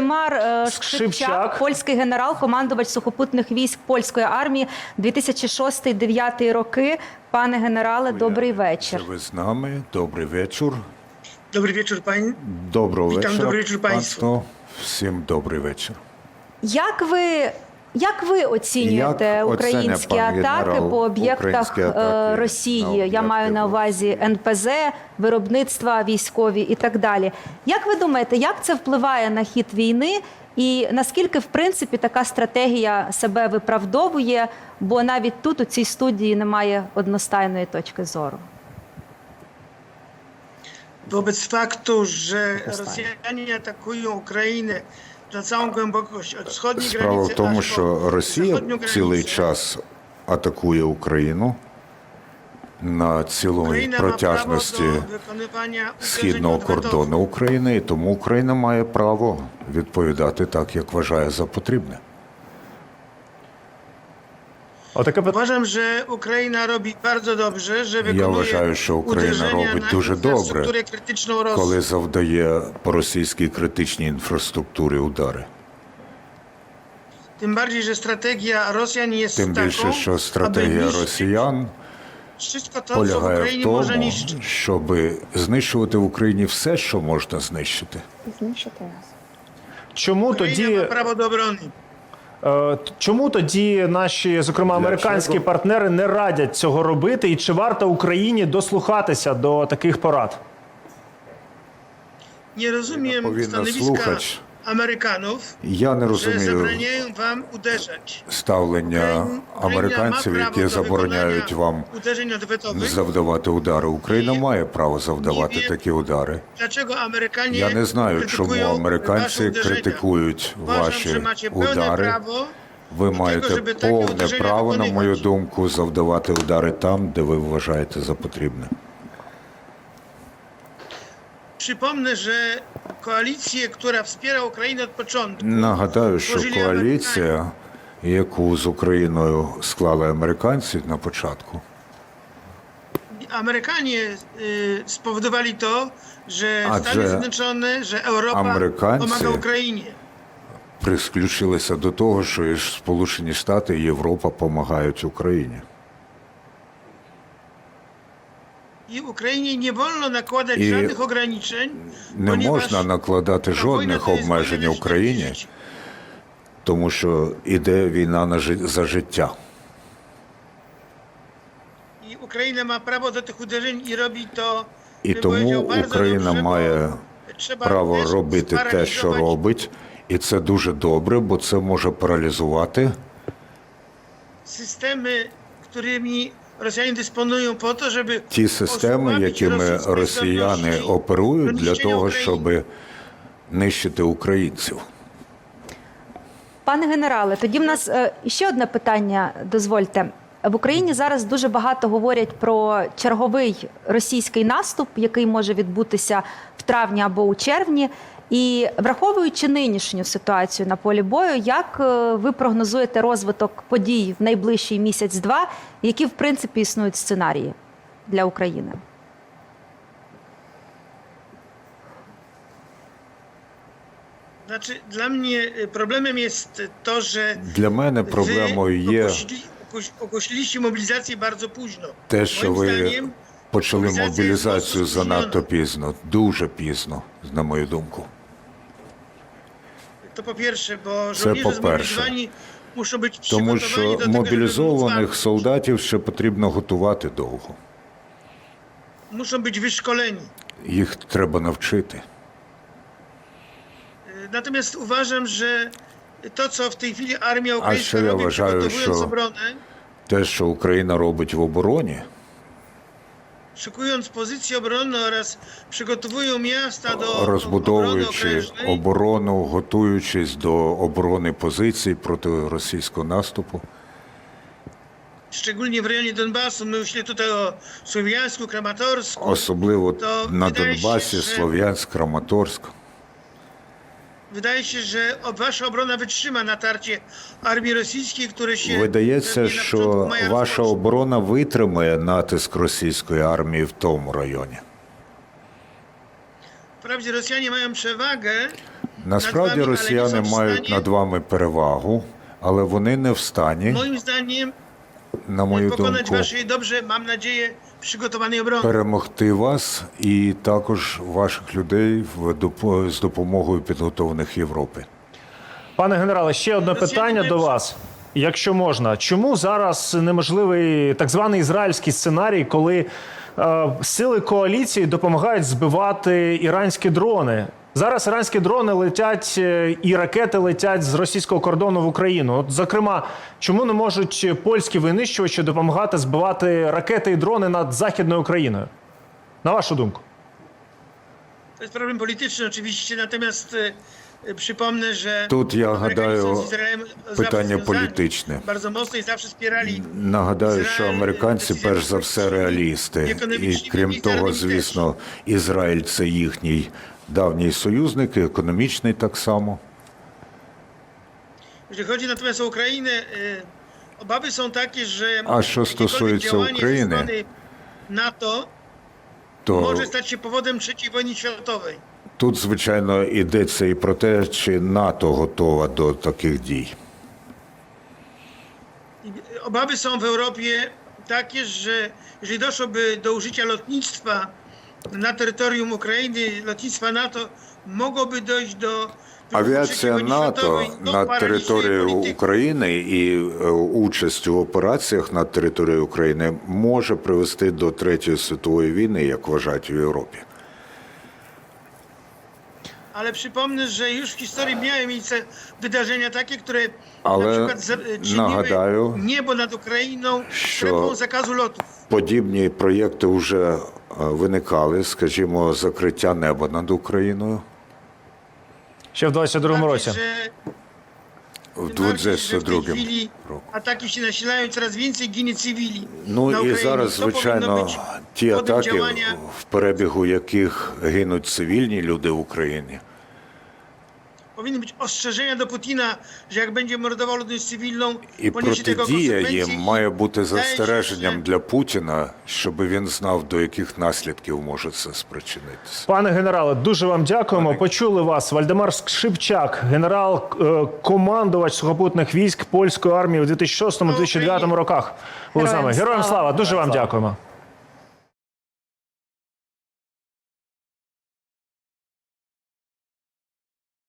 Вальдемар е. Шкрипчак, польський генерал, командувач сухопутних військ польської армії 2006-2009 роки. Пане генерале, добрий вечір. Ви з нами, добрий вечір. Добрий вечір, пані. Доброго вечора, добрий вечір, панство. Всім добрий вечір. Як ви як ви оцінюєте Як українські атаки генерал по об'єктах е, атаки Росії? Я маю на увазі НПЗ, виробництва військові і так далі. Як ви думаєте, як це впливає на хід війни? І наскільки в принципі така стратегія себе виправдовує? Бо навіть тут у цій студії немає одностайної точки зору. Wobec faktu, że Rosjanie atakują Ukrainę Справа в тому, що Росія цілий час атакує Україну на prawo протяжності східного кордону України, і тому Україна має право відповідати так, як вважає за потрібне. Uważam, że Ukraina robi bardzo dobrze, że wykonuje вважаю, що Україна робить дуже добре, коли завдає по російській критичній інфраструктурі удари. Tym bardziej, że strategia Rosjan jest Тим більше, що стратегія росіян wszystko to, co w полягає в Україні може тому, niszczyć. щоб знищувати в Україні все, що можна знищити. Знищити нас. Чому Україна тоді, ma prawo do obrony. Е, чому тоді наші, зокрема американські партнери, не радять цього робити? І чи варто Україні дослухатися до таких порад? Я stanowiska słuchać. Amerykanów, Я не розумію wam ставлення американців, які забороняють вам завдавати удари. Україна має право завдавати такі удари. Я не знаю, чому американці критикують ваші удари. Ви маєте повне право, на мою думку, завдавати удари там, де ви вважаєте за потрібне. Przypomnę, że koalicję, która wspiera Ukrainę od początku, Нагадаю, що коаліція, яку з Україною склали американці на початку, Amerykanie y, spowodowali to, że A, Stany że Zjednoczone, że Europa Amerykańcy- pomaga Ukrainie. присключилися до того, що і Сполучені Штати і Європа допомагають Україні. I Ukrainie nie wolno nakładać I żadnych ograniczeń, Не можна накладати жодних обмежень Україні, тому що іде війна на жи- за життя. I Ukraina ma prawo do tych uderzeń i robi to, І тому Україна має право робити те, що робить, і це дуже добре, бо це може паралізувати systemy, którymi Rosjanie dysponują po to, żeby ті системи, якими росіяни оперують для того, щоб нищити українців. Пане генерале, тоді в нас е, ще одне питання. Дозвольте. В Україні зараз дуже багато говорять про черговий російський наступ, який може відбутися в травні або у червні. І враховуючи нинішню ситуацію на полі бою, як е, ви прогнозуєте розвиток подій в найближчий місяць-два, які в принципі існують сценарії для України? Znaczy, dla mnie problemem jest to, że Для мене проблемою є ogłosiliście mobilizację bardzo późno. те, що ви почали мобілізацію занадто пізно, дуже пізно, на мою думку. To po pierwsze, bo Це żołnierze по-перше. zmobilizowani muszą być Тому przygotowani що do tego, żeby móc мобілізованих солдатів ще потрібно готувати довго. Muszą być wyszkoleni. Їх треба навчити. Y, Natomiast uważam, że to, co w tej chwili armia що ukraińska я robi, вважаю, przygotowując що obronę, Те, що Україна робить в обороні, szykując pozycje obronne oraz przygotowują miasta do розбудовуючи okrężnej, оборону, готуючись до оборони позицій проти російського наступу, szczególnie w rejonie Donbasu, myślę tutaj o Słowiańsku, Kramatorsku, особливо на Донбасі, Слов'янськ, Краматорськ. Wydaje się, że wasza obrona wytrzyma natarcie armii rosyjskiej, które się Видається, що ваша оборона витримає натиск російської армії в тому районі. Wprawdzie Rosjanie mają przewagę, Насправді росіяни мають над вами перевагу, але вони не в стані, Moim zdaniem на мою pokonać думку, dobrze, mam nadzieję, przygotowanej obrony. перемогти вас і також ваших людей в доп- з допомогою підготовлених Європи. Пане генерале, ще одне питання до вас. Якщо можна, чому зараз неможливий так званий ізраїльський сценарій, коли е, сили коаліції допомагають збивати іранські дрони? Зараз іранські дрони летять е, і ракети летять з російського кордону в Україну. От, зокрема, чому не можуть польські винищувачі допомагати збивати ракети і дрони над західною Україною? На вашу думку? To jest problem polityczny oczywiście, natomiast przypomnę, że Тут я гадаю, питання політичне. Bardzo mocno i zawsze wspierali Нагадаю, що американці перш за все реалісти, і крім того, звісно, Ізраїль це їхній давній союзник, і економічний так само. Jeśli chodzi natomiast o Ukrainę, e, obawy są takie, że A co jakiekolwiek stosuje działanie ze Ukrainy, strony NATO То stać się powodem III wojny światowej. тут, звичайно, йдеться і про те, чи НАТО готова до таких дій. I Obawy są w Europie takie, że jeżeli doszłoby do użycia lotnictwa na terytorium Ukrainy, lotnictwa NATO, mogłoby dojść do Авіація НАТО над територією politykę. України і е, участь у операціях над територією України може привести до Третьої світової війни, як вважають в Європі. Ale przypomnę, że już w historii miały miejsce wydarzenia takie, które czyniły nagадаю, niebo nad Ukrainą що zakazu lotów. Подібні проєкти вже е, виникали, скажімо, закриття неба над Україною Ще в 22-му році. в tym bardziej, że w tej 22 chwili року. Атаки ще nasilają, розвінці, więcej цивілі. Ну і зараз, звичайно, ті атаки, в перебігу яких гинуть цивільні люди в Україні. Powinny być ostrzeżenia do Putina, że jak będzie mordował ludność cywilną, І poniesie tego протидія konsekwencje. їм має бути застереженням для Путіна, щоб він знав, до яких наслідків може це спричинитися. Пане генерале, дуже вам дякуємо. Почули вас. Вальдемар Шипчак, генерал, е, командувач сухопутних військ польської армії у 2006-2009 роках. Були з нами. Героям слава! Дуже вам дякуємо.